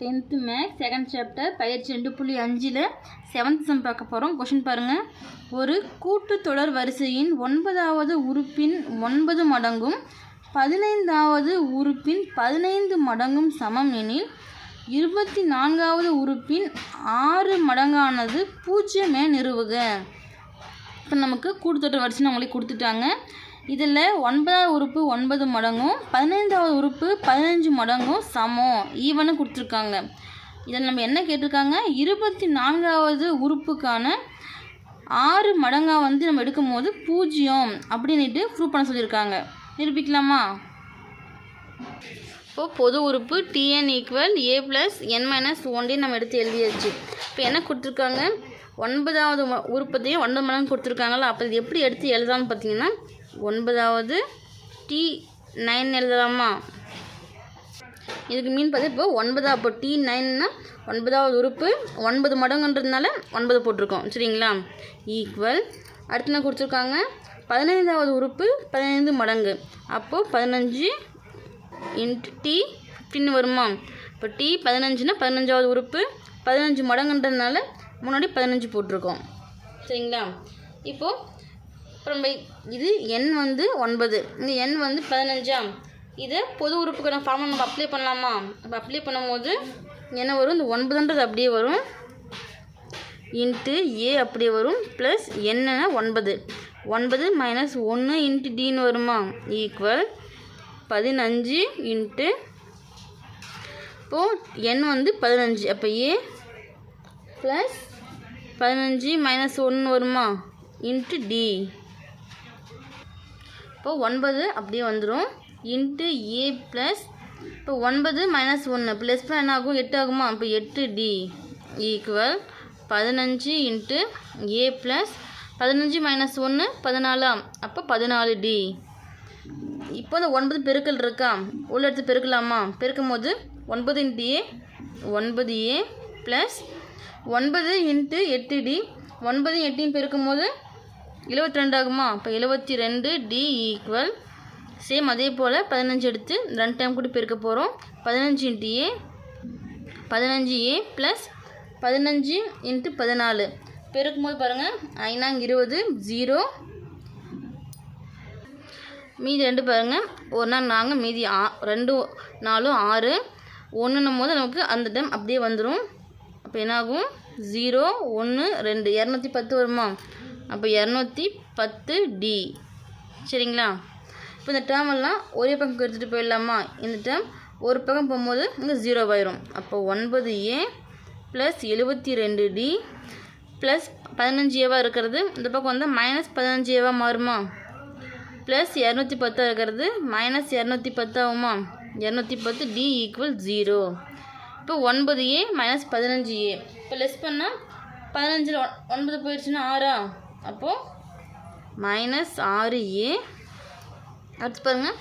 Tenth maths second chapter பயிற்சி ரெண்டு புள்ளி அஞ்சில் செவன்த் சம் பார்க்க போகிறோம் கொஷின் பாருங்கள் ஒரு கூட்டுத்தொடர் வரிசையின் ஒன்பதாவது உறுப்பின் ஒன்பது மடங்கும் பதினைந்தாவது உறுப்பின் பதினைந்து மடங்கும் சமம் எனில் இருபத்தி நான்காவது உறுப்பின் ஆறு மடங்கானது பூஜ்ஜியமே நிறுவுக. இப்போ நமக்கு கூட்டுத்தொடர் வரிசைன்னு அவங்களே கொடுத்துட்டாங்க. இதில் ஒன்பதாவது உறுப்பு ஒன்பது மடங்கும் பதினைந்தாவது உறுப்பு பதினஞ்சு மடங்கும் சமம். ஈவனு கொடுத்துருக்காங்க. இதில் நம்ம என்ன கேட்டிருக்காங்க? இருபத்தி நான்காவது உறுப்புக்கான ஆறு மடங்காக வந்து நம்ம எடுக்கும்போது பூஜ்ஜியம் அப்படின்ட்டு ப்ரூவ் பண்ண சொல்லியிருக்காங்க. நிரூபிக்கலாமா? இப்போது பொது உறுப்பு T N equal A plus N minus one D நம்ம எடுத்து எழுதியாச்சு. இப்போ என்ன கொடுத்துருக்காங்க? ஒன்பதாவது உறுப்பத்தையும் ஒன்பது மடங்கு கொடுத்துருக்காங்களா அப்போ இது எப்படி எடுத்து எழுதலாம்னு பார்த்தீங்கன்னா ஒன்பதாவது டி நைன் எழுதலாமா? இதுக்கு மீன் பார்த்து இப்போ ஒன்பதா இப்போ டி நைன்னா ஒன்பதாவது உறுப்பு ஒன்பது மடங்குன்றதுனால ஒன்பது போட்டிருக்கோம். சரிங்களா? ஈக்குவல் அடுத்து என்ன கொடுத்துருக்காங்க? பதினைந்தாவது உறுப்பு பதினைந்து மடங்கு. அப்போது பதினஞ்சு இன்ட்டு டி ஃபிஃப்டின் வருமா? இப்போ டி பதினஞ்சுனா பதினஞ்சாவது உறுப்பு பதினஞ்சு மடங்குன்றதுனால முன்னாடி பதினஞ்சு போட்டிருக்கோம். சரிங்களா? இப்போது அப்புறம் பை இது எண் வந்து ஒன்பது. இந்த எண் வந்து பதினஞ்சாம். இதை பொது உறுப்புக்கான ஃபார்மை நம்ம அப்ளை பண்ணலாமா? அப்போ அப்ளை பண்ணும்போது என்ன வரும்? இந்த ஒன்பதுன்றது அப்படியே வரும். இன்ட்டு ஏ அப்படியே வரும். ப்ளஸ் என்னன்னா ஒன்பது. ஒன்பது மைனஸ் ஒன்று இன்ட்டு டின்னு வருமா? ஈக்குவல் பதினஞ்சு இன்ட்டு இப்போது எண் வந்து பதினஞ்சு. அப்போ ஏ ப்ளஸ் பதினஞ்சு மைனஸ் ஒன்று வருமா? இன்ட்டு டி இப்போ ஒன்பது அப்படியே வந்துடும் இன்ட்டு ஏ ப்ளஸ் இப்போ ஒன்பது மைனஸ் ஒன்று ப்ளஸ் பண்ண என்ன ஆகும் எட்டு ஆகுமா? இப்போ எட்டு டி ஈக்குவல் பதினஞ்சு இன்ட்டு ஏ ப்ளஸ் பதினஞ்சு மைனஸ் ஒன்று பதினாலா அப்போ பதினாலு டி இப்போ இந்த ஒன்பது பெருக்கல் இருக்கா? உள்ள எடுத்து பெருக்கலாமா? பெருக்கும் போது ஒன்பது இன்ட்டு ஏ ஒன்பது ஏ ப்ளஸ் ஒன்பது இன்ட்டு எட்டு டி ஒன்பது எட்டையும் பெருக்கும் போது எழுபத்தி ரெண்டு ஆகுமா இப்போ எழுபத்தி ரெண்டு டி ஈக்குவல் சேம் அதே போல் பதினஞ்சு எடுத்து ரெண்டு டைம் கூட பெருக்க போகிறோம் பதினஞ்சு இன்ட்டு ஏ பதினஞ்சு ஏ ப்ளஸ் பதினஞ்சு இன்ட்டு பதினாலு. பெருக்கும் போது பாருங்கள் ஐநாங்க இருபது ஜீரோ மீதி ரெண்டு பாருங்கள் ஒரு நாள் நாங்கள் மீதி ஆ ரெண்டு நாலும் ஆறு. ஒன்றுன்னும் போது நமக்கு அந்த டைம் அப்படியே வந்துடும் அப்போ என்னாகும்? ஜீரோ ஒன்று ரெண்டு. இரநூத்தி பத்து வருமா? அப்போ இரநூத்தி பத்து டி சரிங்களா? இப்போ இந்த டேர்ம் எல்லாம் ஒரே பக்கம் எடுத்துகிட்டு போயிடலாமா? இந்த டேர்ம் ஒரு பக்கம் போகும்போது இங்கே ஜீரோ ஆயிரும். அப்போ ஒன்பது ஏ ப்ளஸ் எழுபத்தி ரெண்டு டி ப்ளஸ் பதினஞ்சு ஏவா இருக்கிறது. இந்த பக்கம் வந்து மைனஸ் பதினஞ்சு ஏவாக மாறுமா? ப்ளஸ் இரநூத்தி பத்தாக இருக்கிறது. மைனஸ் இரநூத்தி பத்தாகுமா இரநூத்தி பத்து டி ஈக்குவல் ஜீரோ இப்போ ஒன்பது ஏ மைனஸ் பதினஞ்சு ஏ இப்போ லெஸ் பண்ணால் பதினஞ்சில் ஒன் ஒன்பது போயிடுச்சுன்னா ஆறா? அப்போது மைனஸ் ஆறு ஏ அடுத்து பாருங்கள்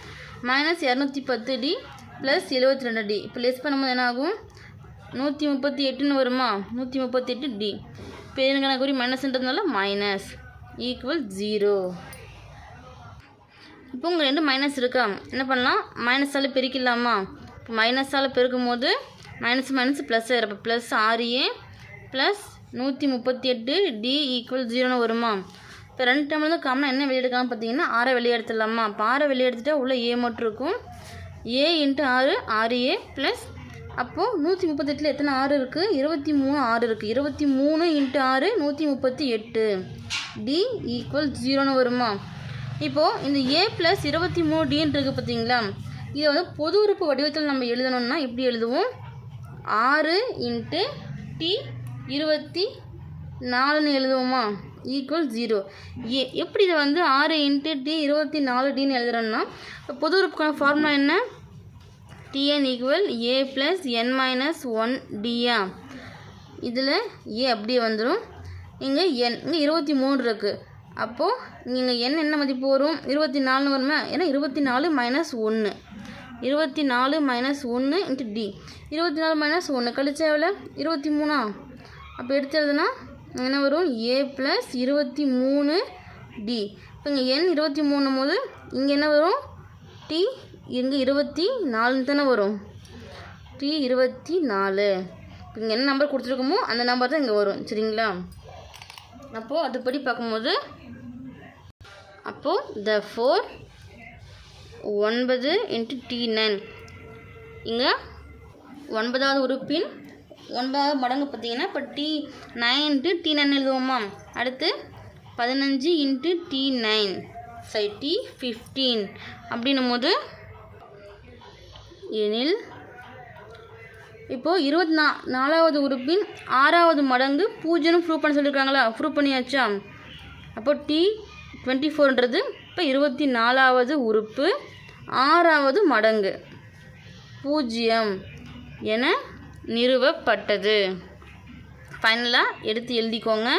மைனஸ் இரநூத்தி பத்து டி ப்ளஸ் எழுபத்தி ரெண்டு டி இப்போ லெஸ் பண்ணும்போது என்ன ஆகும் நூற்றி முப்பத்தி எட்டுன்னு வருமா? நூற்றி முப்பத்தி எட்டு டி பெரிய கணக்குறி மைனஸ்ன்றதுனால மைனஸ் ஈக்குவல் ஜீரோ இப்போ உங்கள் ரெண்டு மைனஸ் இருக்கா? என்ன பண்ணலாம்? மைனஸால் பெருக்கிடலாமா? இப்போ மைனஸால் பெருக்கும் போது மைனஸ் மைனஸ் ப்ளஸ் ஆயிரும். இப்போ ப்ளஸ் ஆறு ஏ ப்ளஸ் நூற்றி முப்பத்தி எட்டு டி ஈக்குவல் ஜீரோன்னு வருமா? இப்போ ரெண்டு டைமில் தான் காமனாக என்ன வெளியே பார்த்தீங்கன்னா ஆறை வெளியே அப்போ ஆறை வெளியே உள்ளே ஏ மட்டும் இருக்கும். ஏ இன்ட்டு ஆறு ஆறு ஏ ப்ளஸ் அப்போது நூற்றி முப்பத்தெட்டில் எத்தனை ஆறு இருக்குது இருபத்தி மூணு ஆறு இருக்குது இருபத்தி மூணு இன்ட்டு ஆறு நூற்றி முப்பத்தி எட்டு. டி ஈக்குவல் ஜீரோன்னு வருமா? இப்போது இந்த ஏ ப்ளஸ் இருபத்தி மூணு டின்னு இருக்குது பார்த்தீங்களா? இதை வந்து பொது உறுப்பு வடிவத்தில் நம்ம எழுதணும்னா எப்படி எழுதுவோம்? ஆறு இன்ட்டு டி இருபத்தி நாலுன்னு எழுதுவோமா? ஈக்குவல் ஜீரோ ஏ எப்படி இதை வந்து ஆறு இன்ட்டு டி இருபத்தி நாலு டின்னு எழுதுறோம்னா இப்போ பொது உறுப்புக்கான ஃபார்முலா என்ன? T N equal A plus N minus one டியா இதில் ஏ அப்படியே வந்துடும் இங்கே என் இங்கே இருபத்தி மூணு இருக்குது அப்போது நீங்கள் என் என்ன மதிப்பு வரும்? இருபத்தி நாலுன்னு வருமா? ஏன்னா இருபத்தி நாலு மைனஸ் ஒன்று இருபத்தி நாலு மைனஸ் ஒன்று இன்ட்டு டி இருபத்தி நாலு மைனஸ் ஒன்று கழிச்சா எவ்வளோ இருபத்தி மூணா? அப்போ எடுத்துறதுனா என்ன வரும்? ஏ ப்ளஸ் இருபத்தி மூணு டி இப்போ இங்கே என் இருபத்தி மூணும் போது இங்கே என்ன வரும்? டி இங்கே இருபத்தி நாலுன்னு தானே வரும். டி இருபத்தி நாலு. இப்போ இங்கே என்ன நம்பர் கொடுத்துருக்கோமோ அந்த நம்பர் தான் இங்கே வரும். சரிங்களா? அப்போது அதுபடி பார்க்கும்போது அப்போது த ஃபோர் ஒன்பது இன்ட்டு டி நைன் இங்கே ஒன்பதாவது உறுப்பின் ஒன்பதாவது மடங்கு பார்த்தீங்கன்னா இப்போ T nine into T nine எழுதுவோமா? அடுத்து பதினஞ்சு இன்ட்டு டி நைன் சரி டி ஃபிஃப்டீன் அப்படின்னும் போது எனில் இப்போது இருபத்தி நா நாலாவது உறுப்பின் ஆறாவது மடங்கு பூஜ்ஜியம் ப்ரூவ் பண்ண சொல்லியிருக்காங்களா ப்ரூவ் பண்ணியாச்சா? அப்போ டி டுவெண்ட்டி ஃபோர்ன்றது இப்போ இருபத்தி நாலாவது உறுப்பு ஆறாவது மடங்கு. பூஜ்ஜியம். என நிறுவப்பட்டது. ஃபைனலாக எடுத்து எழுதிக்கோங்க.